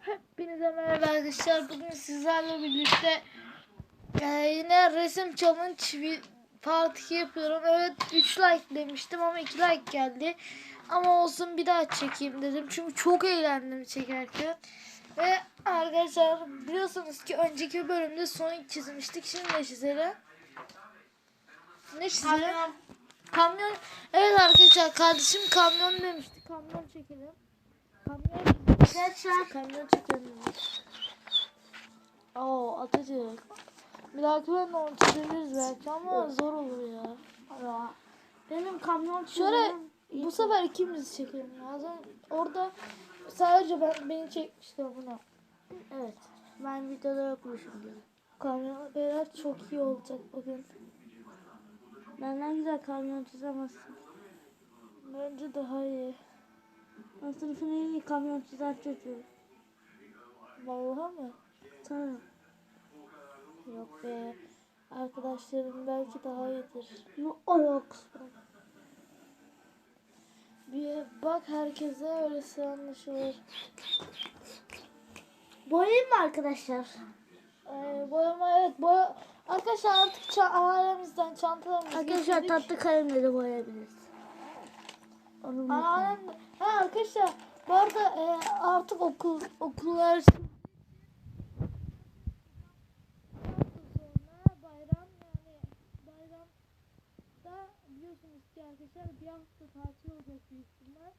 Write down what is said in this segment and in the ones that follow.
Hepinize merhaba arkadaşlar. Bugün sizlerle birlikte e, yine resim challenge part 2 yapıyorum. Evet 3 like demiştim ama 2 like geldi. Ama olsun bir daha çekeyim dedim. Çünkü çok eğlendim çekerken. Ve arkadaşlar biliyorsunuz ki önceki bölümde Sonic çizmiştik. Şimdi ne çizelim? Ne çizelim? Kamyon. Kamyon. Evet arkadaşlar kardeşim kamyon demişti. Kamyon çekelim. Kamyon Arkadaşlar Kamyon çekelim. Oo Atatürk. Bir dahaki bölümde onu çizebiliriz belki ama zor olur ya. benim kamyon Şöyle bu sefer ikimiz çekelim ya. Zaten orada sadece ben beni çekmişti buna. Evet. Ben videoda yokmuşum diye. Kamyon beyler çok iyi olacak bugün. Benden güzel kamyon çizemezsin. Bence daha iyi. Ben sınıfın en iyi kamyon çizen çocuğu. Vallahi mı? Tanrım. Yok be. Arkadaşlarım belki daha iyidir. Ne alakası var? Bir bak herkese öylesi anlaşılır. Boyayayım mı arkadaşlar? Ee, boyama evet boya. Arkadaşlar artık ça- ailemizden çantalarımızı Arkadaşlar getirdik. tatlı kalemle de boyayabiliriz. Ha arkadaşlar bu arada e, artık okul okullar bayram yani bayramda biliyorsunuz ki arkadaşlar bir hafta tatil olacak büyük ihtimal.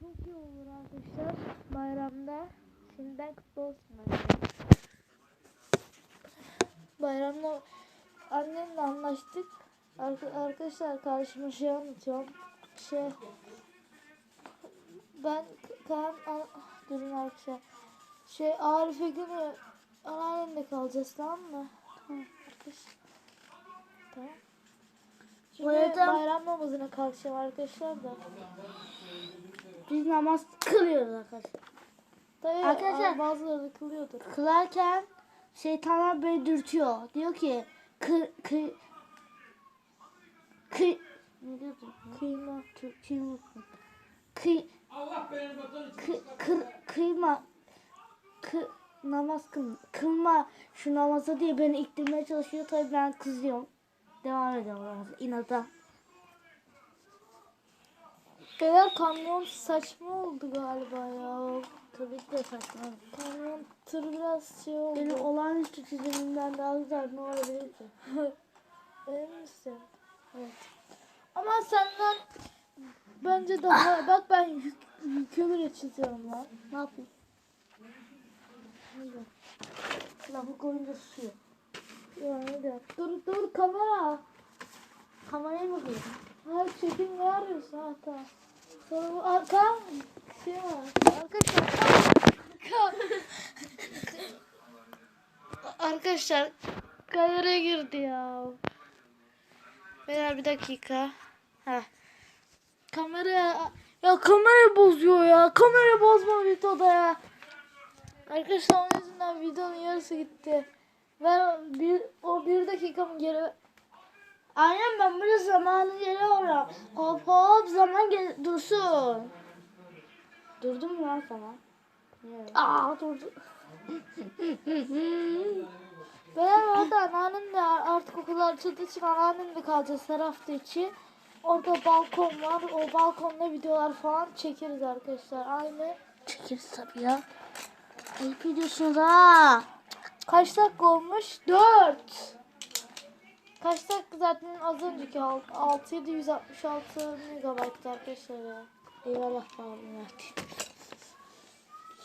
Çok iyi olur arkadaşlar bayramda. Şimdiden kutlu olsun bayram. Bayramda annemle anlaştık. Arka- arkadaşlar karşıma şey anlatıyorum. Şey ben Kaan an, durun arkadaşlar. Şey Arife günü anneannemle kalacağız tamam mı? Tamam arkadaşlar. Tamam. Şimdi bayram namazına kalkacağım arkadaşlar da. Biz namaz kılıyoruz arkadaşlar. Tabii Arkadaşlar- bazıları kılıyordur. Kılarken şeytanlar beni dürtüyor. Diyor ki kı kı kı ne diyordu? Kıyma. Türkçeyi unuttum. Kı kı kır kıyma kı namaz kıl kılma şu namaza diye beni iktirmeye çalışıyor. Tabii ben kızıyorum. Devam ediyorum inada. Beyler kamyon saçma oldu galiba ya. Tabii ki de saçma. Kamyon tır biraz şey oldu. Benim olağanüstü çizimimden daha güzel ne olabilir ki? Emin misin? Evet. Ama senden bence daha bak ben yük, yükü bile çiziyorum lan. Ne yapayım? Lafı koyunca susuyor. Ya ne de. Dur dur kamera. Kamerayı mı koydun? Hayır çekim ne arıyorsun ha tamam. Sonra bu arka şey var. Arkadaşlar Arkadaşlar kameraya girdi ya. Beyler bir dakika. Kamera ya kamera bozuyor ya. Kamera bozma videoda ya. Arkadaşlar onun yüzünden videonun yarısı gitti. Ben bir o bir dakikamı geri Aynen ben burada zamanı yere oraya. Hop hop zaman gel dursun. Durdum mu lan zaman? Evet. Aa durdu. Ben orada anneannemle artık okullar açıldığı için anneannemle kalacağız her hafta içi. Orada balkon var. O balkonda videolar falan çekeriz arkadaşlar. Aynı. Çekeriz tabii ya. Ayıp ediyorsunuz ha. Kaç dakika olmuş? 4. Kaç dakika zaten az önceki 6 766 megabayt arkadaşlar ya. Eyvallah falan.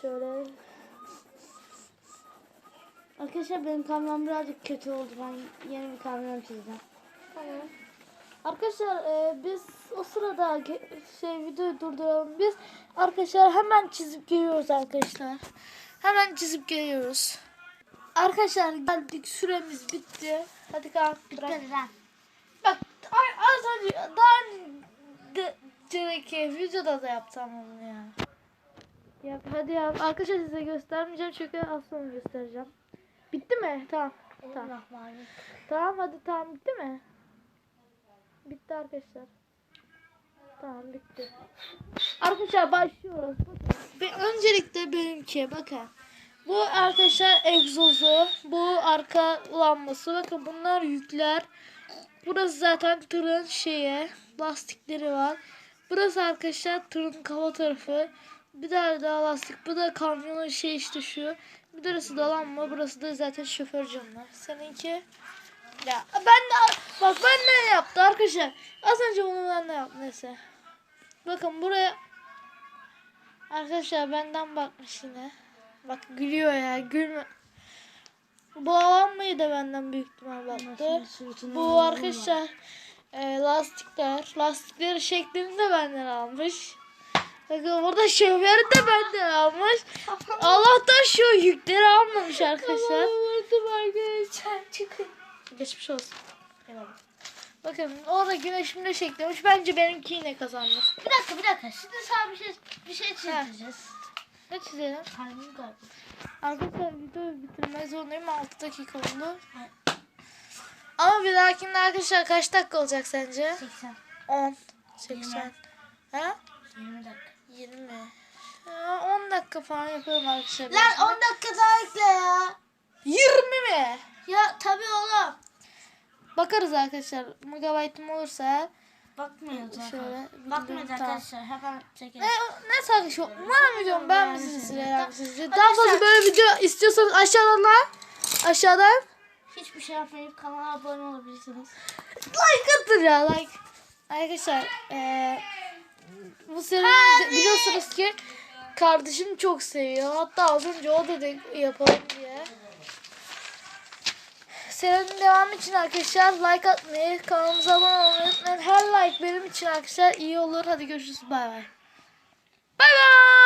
Şöyle Arkadaşlar benim kamyon birazcık kötü oldu. Ben yeni bir kamyon çizeceğim. Tamam. Arkadaşlar e, biz o sırada şey videoyu durduralım. Biz arkadaşlar hemen çizip geliyoruz arkadaşlar. Hemen çizip geliyoruz. Arkadaşlar geldik süremiz bitti. Hadi kalk bırak. lan. Bak az önce daha önceki videoda da yaptım onu ya. Yap hadi yap. Arkadaşlar size göstermeyeceğim çünkü az sonra göstereceğim. Bitti mi? Tamam. Tamam. Tamam hadi tamam bitti mi? Bitti arkadaşlar. Tamam bitti. Arkadaşlar başlıyoruz. Bakın. Ve öncelikle benimki bakın. Bu arkadaşlar egzozu, bu arka lambası. Bakın bunlar yükler. Burası zaten tırın şeye, lastikleri var. Burası arkadaşlar tırın kafa tarafı. Bir tane daha lastik. Bu da kamyonun şey işte şu. Bir de burası da lamba. Burası da zaten şoför camlar. Seninki? Ya ben de bak ben ne yaptı arkadaşlar. Az önce bunu ben de yaptım neyse. Bakın buraya Arkadaşlar benden bakmış yine. Bak gülüyor ya gülme. Bu lambayı da benden büyük ihtimal baktı. Bu arkadaşlar e, lastikler. Lastikleri şeklini de benden almış. Bakın burada şoförü de benden almış. Allah'tan şu yükleri almamış arkadaşlar. Vurdum arkadaşlar. Çıkın. Geçmiş olsun. Bakın orada güneşimle şeklemiş. Bence benimki yine kazandı. Bir dakika bir dakika. Şimdi sana bir şey bir şey çizeceğiz. Ne çizelim? Kalbim kaldı. Arkadaşlar videoyu bitirmek zorundayım. 6 dakika oldu. Ama bir dahakinde arkadaşlar kaç dakika olacak sence? 80. 10. 80. Ha? 20 dakika. 20. Ha, 10 dakika falan yapıyorum arkadaşlar. Lan şimdi. 10 dakika daha ekle ya. 20 mi? Ya tabii oğlum. Bakarız arkadaşlar. Megabaytım olursa. Bakmıyoruz Şöyle, arkadaşlar. Bakmıyoruz tamam. arkadaşlar. Hemen Ne, çekelim. ne sakışıyor? Umarım videomu beğenmişsiniz. Arkadaşlar- Daha fazla böyle video istiyorsanız aşağıdan like. Aşağıdan Hiçbir şey yapmayıp kanala abone olabilirsiniz. like atın ya like. Arkadaşlar eee bu sene biliyorsunuz ki kardeşim çok seviyor. Hatta az önce o dedi yapalım diye. Serinin devamı için arkadaşlar like atmayı, kanalımıza abone olmayı unutmayın. Her like benim için arkadaşlar iyi olur. Hadi görüşürüz. Bay bay. Bay bay.